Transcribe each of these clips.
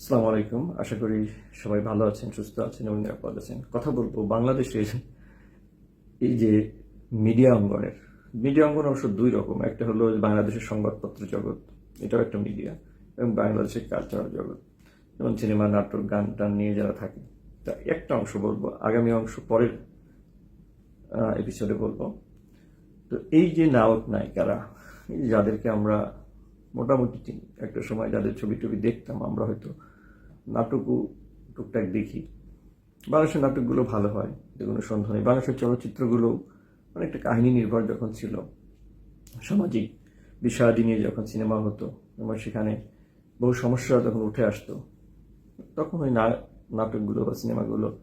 আসসালামু আলাইকুম। আশা করি সবাই ভালো আছেন, সুস্থ আছেন এবং নিরাপদ আছেন। কথা বলব বাংলাদেশের এই যে মিডিয়া অঙ্গনের। মিডিয়া অঙ্গন অবশ্য দুই রকম। একটা হলো বাংলাদেশের সংবাদপত্র জগৎ, এটাও একটা মিডিয়া, এবং বাংলাদেশের কালচারাল জগৎ, যেমন সিনেমা নাটক, গান টান নিয়ে যারা থাকে, তা একটা অংশ বলব, আগামী অংশ পরের এপিসোডে বলব। তো এই যে নায়ক নায়িকারা যাদেরকে আমরা মোটামুটি চিনি একটা সময় যাদের ছবি টবি দেখতাম, আমরা হয়তো নাটকও টুকটাক দেখি। বাংলাদেশের নাটকগুলো ভালো হয় যে যেগুলো সন্ধানে বাংলাদেশের চলচ্চিত্রগুলো অনেকটা কাহিনী নির্ভর যখন ছিল, সামাজিক বিষয়াদি নিয়ে যখন সিনেমা হতো, এবং সেখানে বহু সমস্যা যখন উঠে আসতো, তখন ওই নাটকগুলো বা সিনেমাগুলো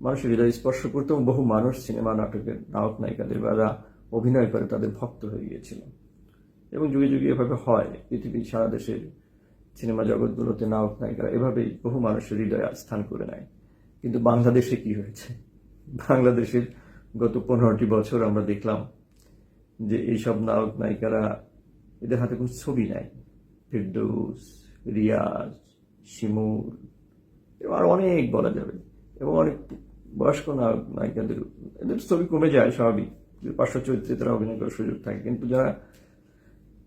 মানুষের হৃদয় স্পর্শ করতো এবং বহু মানুষ সিনেমা নাটকের নায়ক, নায়িকাদের বা অভিনয় করে তাদের ভক্ত হয়ে গিয়েছিল। এবং যুগে যুগে এভাবে হয়, পৃথিবীর সারা দেশের সিনেমা জগৎগুলোতে নায়ক নায়িকারা এভাবেই বহু মানুষের হৃদয়ে স্থান করে নেয়। কিন্তু বাংলাদেশে কি হয়েছে? বাংলাদেশের গত পনেরোটি বছর আমরা দেখলাম যে এইসব নায়ক নায়িকারা এদের হাতে কোনো ছবি নাই। ফিরদৌস, রিয়াজ এবং আরও অনেক বলা যাবে। এবং অনেক বয়স্ক নায়ক নায়িকাদের এদের ছবি কমে যায় স্বাভাবিক। পার্শ্ব চরিত্রে তারা অভিনয় করার সুযোগ থাকে। কিন্তু যারা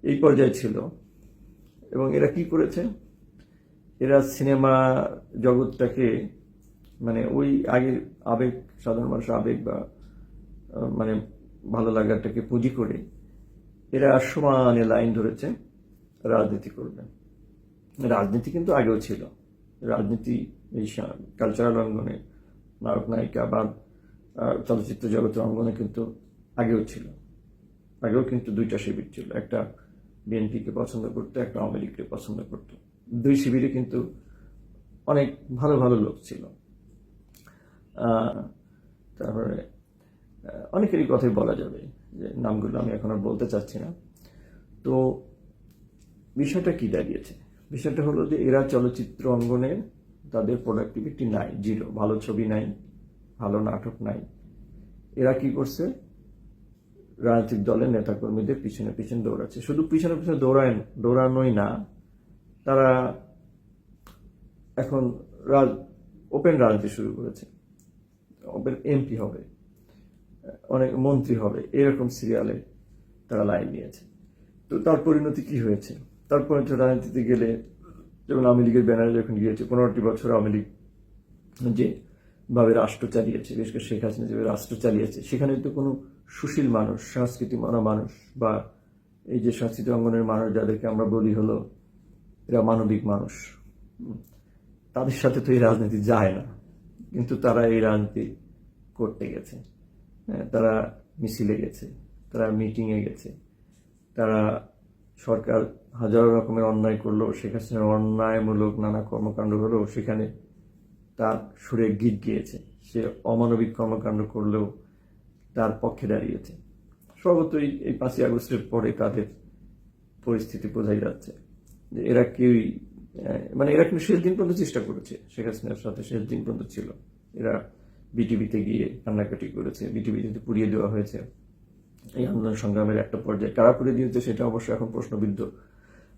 এই পর্যায়ে ছিল এবং এরা কি করেছে? এরা সিনেমা জগৎটাকে মানে ওই আগের আবেগ, সাধারণ মানুষের আবেগ বা মানে ভালো লাগাটাকে পুঁজি করে এরা সমানে লাইন ধরেছে, রাজনীতি করবে। রাজনীতি কিন্তু আগেও ছিল। রাজনীতি এই কালচারাল অঙ্গনে, নায়ক, নায়িকা বা চলচ্চিত্র জগতের অঙ্গনে কিন্তু আগেও ছিল। আগেও কিন্তু দুইটা শিবির ছিল। একটা বিএনপিকে পছন্দ করতো, একটা আওয়ামী লীগকে পছন্দ করতো। দুই শিবিরে কিন্তু অনেক ভালো ভালো লোক ছিল। তারপরে অনেকেরই কথাই বলা যাবে যে নামগুলো আমি এখন আর বলতে চাচ্ছি না। তো বিষয়টা কি দাঁড়িয়েছে? বিষয়টা হলো যে এরা চলচ্চিত্র অঙ্গনে তাদের প্রোডাক্টিভিটি নাই জিরো ভালো ছবি নাই, ভালো নাটক নাই। এরা কি করছে? রাজনৈতিক দলের নেতাকর্মীদের পিছনে পিছনে দৌড়াচ্ছে। শুধু পিছনে পিছনে দৌড়ায়, দৌড়ানোই না, তারা এখন রাজ, ওপেন রাজনীতি শুরু করেছে। ওপেন এমপি হবে, অনেক মন্ত্রী হবে, এরকম সিরিয়ালে তারা লাইন নিয়েছে। তো তার পরিণতি কি হয়েছে? তার পরিণতি রাজনীতিতে গেলে, যেমন আওয়ামী লীগের ব্যানারে যখন গিয়েছে, পনেরোটি বছর আওয়ামী লীগ যে ভাবে রাষ্ট্র চালিয়েছে, বিশেষ করে শেখ হাসিনা যেভাবে রাষ্ট্র চালিয়েছে, সেখানে তো কোনো সুশীল মানুষ সংস্কৃতি মানা মানুষ বা এই যে সংস্কৃতি অঙ্গনের মানুষ যাদেরকে আমরা বলি হলো এরা মানবিক মানুষ। তাদের সাথে তো এই রাজনীতি যায় না কিন্তু তারা এই রাজনীতি করতে গেছে। হ্যাঁ, তারা মিছিলে গেছে তারা মিটিংয়ে গেছে তারা সরকার হাজারো রকমের অন্যায় করল হাসিনার অন্যায়মূলক নানা কর্মকাণ্ড হলো সেখানে তার সুরে গীত গিয়েছে। সে অমানবিক কর্মকাণ্ড করলেও তার পক্ষে দাঁড়িয়েছে। স্বভাবতই এই পাঁচই আগস্টের পরে তাদের পরিস্থিতি বোঝাই যাচ্ছে। যে এরা কেউই মানে এরা কিন্তু শেষ দিন পর্যন্ত চেষ্টা করেছে। শেখ হাসিনার সাথে শেষ দিন পর্যন্ত ছিল। এরা বিটিভিতে গিয়ে কান্নাকাটি করেছে, বিটিভিতে পুড়িয়ে দেওয়া হয়েছে। এই আন্দোলন সংগ্রামের একটা পর্যায়ে কারা করে দিয়েছে সেটা অবশ্য এখন প্রশ্নবিদ্ধ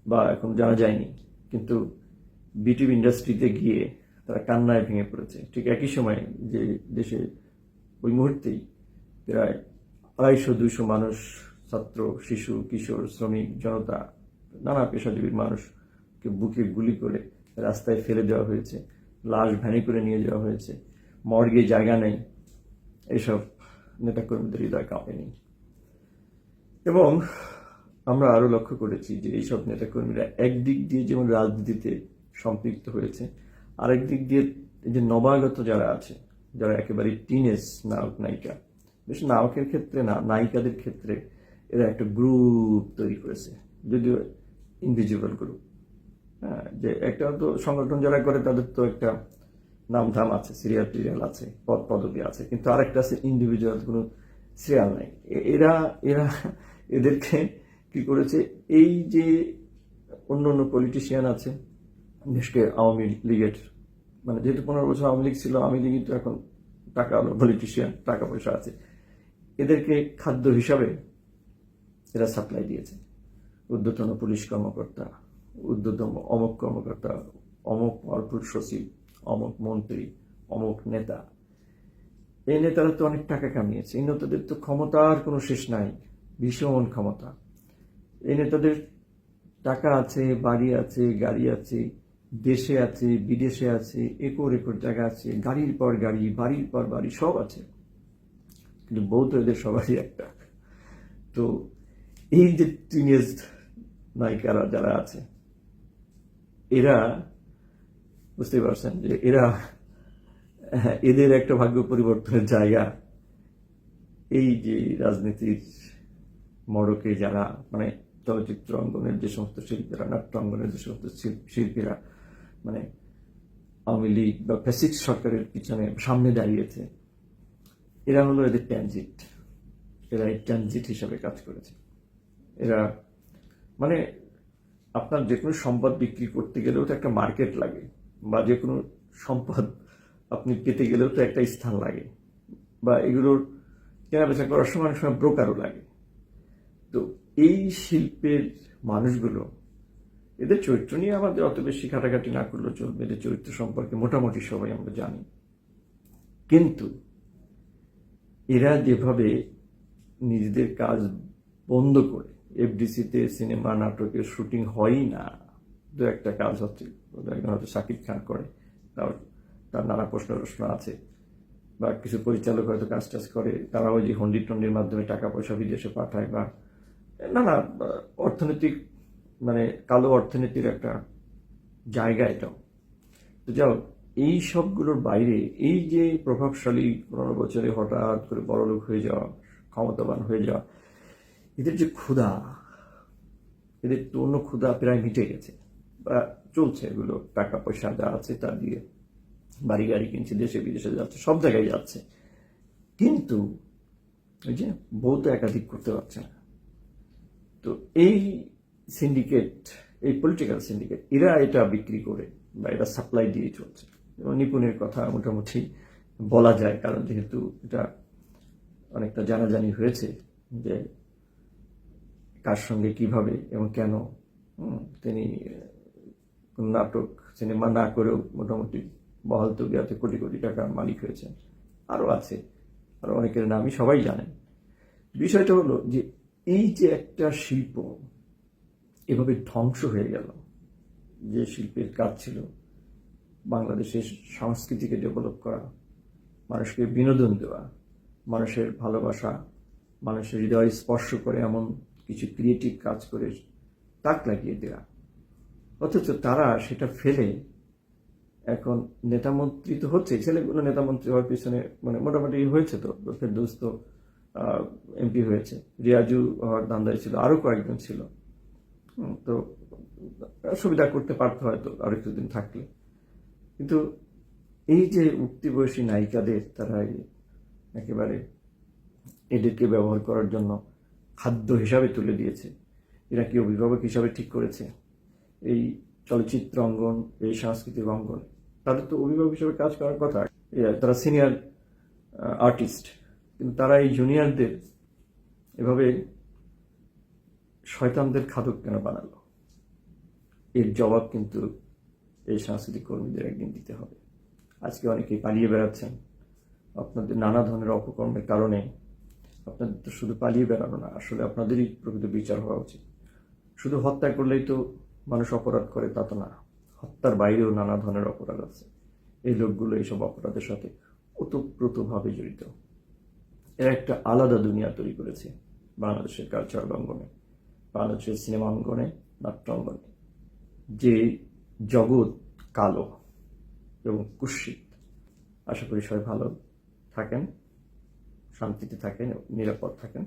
বা এখন জানা যায়নি। কিন্তু বিটিভি ইন্ডাস্ট্রিতে গিয়ে তারা কান্নায় ভেঙে পড়েছে। ঠিক একই সময় যে দেশে ওই মুহূর্তেই প্রায় আড়াইশো, দুইশো মানুষ, ছাত্র, শিশু, কিশোর, শ্রমিক, জনতা, নানা পেশাজীবীর মানুষকে বুকে গুলি করে রাস্তায় ফেলে দেওয়া হয়েছে, লাশ ভ্যানে করে নিয়ে যাওয়া হয়েছে, মর্গে জায়গা নেই এইসব নেতাকর্মীদের হৃদয় কাঁপেনি এবং আমরা আরও লক্ষ্য করেছি যে এইসব নেতাকর্মীরা একদিক দিয়ে যেমন রাজনীতিতে সম্পৃক্ত হয়েছে, আরেক দিক দিয়ে যে নবাগত যারা আছে, যারা একেবারে টিনেজ নায়ক নায়িকা বেশ নায়কের ক্ষেত্রে না, নায়িকাদের ক্ষেত্রে এরা একটা গ্রুপ তৈরি করেছে, যদিও ইনভিজিবল গ্রুপ হ্যাঁ যে একটা তো সংগঠন যারা করে তাদের তো একটা নামধাম আছে সিরিয়াল টিরিয়াল আছে, পদ পদবি আছে, কিন্তু আরেকটা আছে ইন্ডিভিজুয়াল কোনো সিরিয়াল নাই। এরা এরা এদেরকে কি করেছে, এই যে অন্য অন্য পলিটিশিয়ান আছে দেশকে আওয়ামী লীগের মানে যেহেতু পনেরো বছর আওয়ামী লীগ ছিল, আওয়ামী লীগই তো এখন টাকা পলিটিশিয়ান টাকা পয়সা আছে এদেরকে খাদ্য হিসাবে এরা সাপ্লাই দিয়েছে। ঊর্ধ্বতন পুলিশ কর্মকর্তা ঊর্ধ্বতন অমক কর্মকর্তা, অমুক পাওয়ারফুল সচিব, অমুক মন্ত্রী, অমুক নেতা। এই নেতারা তো অনেক টাকা কামিয়েছে। এই নেতাদের তো ক্ষমতার কোনো শেষ নাই, ভীষণ ক্ষমতা। এই নেতাদের টাকা আছে, বাড়ি আছে, গাড়ি আছে, দেশে আছে, বিদেশে আছে, একর একর জায়গা আছে, গাড়ির পর গাড়ি, বাড়ির পর বাড়ি, সব আছে। কিন্তু বউ তো এদের সবারই একটা। তো এই যে টিনেজ নায়িকারা যারা আছে, এরা বুঝতে পারছেন যে এরা, এদের একটা ভাগ্য পরিবর্তনের জায়গা। এই যে রাজনীতির মড়কে যারা মানে চলচ্চিত্র অঙ্গনের যে সমস্ত শিল্পীরা, নাট্য অঙ্গনের যে সমস্ত শিল- শিল্পীরা মানে আওয়ামী লীগ বা ফ্যাসিক সরকারের পিছনে সামনে দাঁড়িয়েছে এরা হলো এদের ট্যানজিট। এরা এই ট্যানজিট হিসাবে কাজ করেছে। এরা মানে আপনার যে কোনো সম্পদ বিক্রি করতে গেলেও তো একটা মার্কেট লাগে বা যে কোনো সম্পদ আপনি পেতে গেলেও তো একটা স্থান লাগে বা এগুলোর কেনা বেচা করার সময় অনেক সময় ব্রোকারও লাগে। তো এই শিল্পের মানুষগুলো, এদের চরিত্র নিয়ে আমাদের অত বেশি ঘাটাঘাটি না করলেও চলবে। এদের চরিত্র সম্পর্কে মোটামুটি সবাই আমরা জানি। কিন্তু এরা যেভাবে নিজেদের কাজ বন্ধ করে এফডিসিতে সিনেমা নাটকের শুটিং হয়ই না, দু একটা কাজ হচ্ছে। হয়তো শাকিব খান করে তার তার নানা প্রশ্ন প্রশ্ন আছে। বা কিছু পরিচালক হয়তো কাজ টাজ করে, তারা ওই যে হন্ডি টন্ডির মাধ্যমে টাকা পয়সা বিদেশে পাঠায় বা না না অর্থনৈতিক মানে কালো অর্থনীতির একটা জায়গা এটাও। তো যাও এই সবগুলোর বাইরে এই যে প্রভাবশালী পনেরো বছরে হঠাৎ করে বড়লোক হয়ে যাওয়া, ক্ষমতাবান হয়ে যাওয়া, এদের যে ক্ষুধা, এদের তো অন্য ক্ষুধা প্রায় মিটে গেছে বা চলছে এগুলো টাকা পয়সা যা আছে তা দিয়ে। বাড়ি গাড়ি কিনছে, দেশে বিদেশে যাচ্ছে, সব জায়গায় যাচ্ছে। কিন্তু ওই যে তো একাধিক করতে পারছে না। তো এই সিন্ডিকেট এই পলিটিক্যাল সিন্ডিকেট এরা এটা বিক্রি করে বা এরা সাপ্লাই দিয়ে চলছে। নিপুণের কথা মোটামুটি বলা যায়, কারণ যেহেতু এটা অনেকটা জানাজানি হয়েছে যে কার সঙ্গে কীভাবে এবং কেন তিনি নাটক, সিনেমা না করেও মোটামুটি বহাল তো তবিয়াতে কোটি কোটি টাকার মালিক হয়েছেন। আরও আছে আরও অনেকের নামই সবাই জানেন। বিষয়টা হলো যে এই যে একটা শিল্প এভাবে ধ্বংস হয়ে গেল, যে শিল্পের কাজ ছিল বাংলাদেশের সংস্কৃতিকে ডেভেলপ করা, মানুষকে বিনোদন দেওয়া, মানুষের ভালোবাসা, মানুষের হৃদয় স্পর্শ করে এমন কিছু ক্রিয়েটিভ কাজ করে তাক লাগিয়ে দেওয়া অথচ তারা সেটা ফেলে এখন নেতামন্ত্রী তো হচ্ছে ছেলেগুলো নেতামন্ত্রী হওয়ার পিছনে মানে মোটামুটি হয়েছে তো ফেরদৌস তো এমপি হয়েছে। রিয়াজু হওয়ার দান্দায় ছিল, আরও কয়েকজন ছিল। তো সুবিধা করতে পারতো হয়তো আরও কিছুদিন থাকলে। কিন্তু এই যে উক্তি বয়সী নায়িকাদের তারা একেবারে এদেরকে ব্যবহার করার জন্য খাদ্য হিসাবে তুলে দিয়েছে। এরা কি অভিভাবক হিসাবে ঠিক করেছে? এই চলচ্চিত্র অঙ্গন, এই সাংস্কৃতিক অঙ্গন, তাদের তো অভিভাবক হিসাবে কাজ করার কথা। তারা সিনিয়র আর্টিস্ট, কিন্তু তারা এই জুনিয়রদের এভাবে শয়তানদের খাদক কেন বানালো? এর জবাব কিন্তু এই সাংস্কৃতিক কর্মীদের একদিন দিতে হবে। আজকে অনেকেই পালিয়ে বেড়াচ্ছেন। আপনাদের নানা ধরনের অপকর্মের কারণে আপনাদের তো শুধু পালিয়ে বেড়ানো না, আসলে আপনাদেরই প্রকৃত বিচার হওয়া উচিত। শুধু হত্যা করলেই তো মানুষ অপরাধ করে, তা তো না। হত্যার বাইরেও নানা ধরনের অপরাধ আছে। এই লোকগুলো এইসব অপরাধের সাথে ওতপ্রোতভাবে জড়িত। এরা একটা আলাদা দুনিয়া তৈরি করেছে, বাংলাদেশের কালচারাল অঙ্গনে, বাংলাদেশের সিনেমা অঙ্গনে, নাট্য অঙ্গনে। যে জগৎ কালো এবং কুৎসিত। আশা করি সবাই ভালো থাকেন শান্তিতে থাকেন নিরাপদ থাকেন।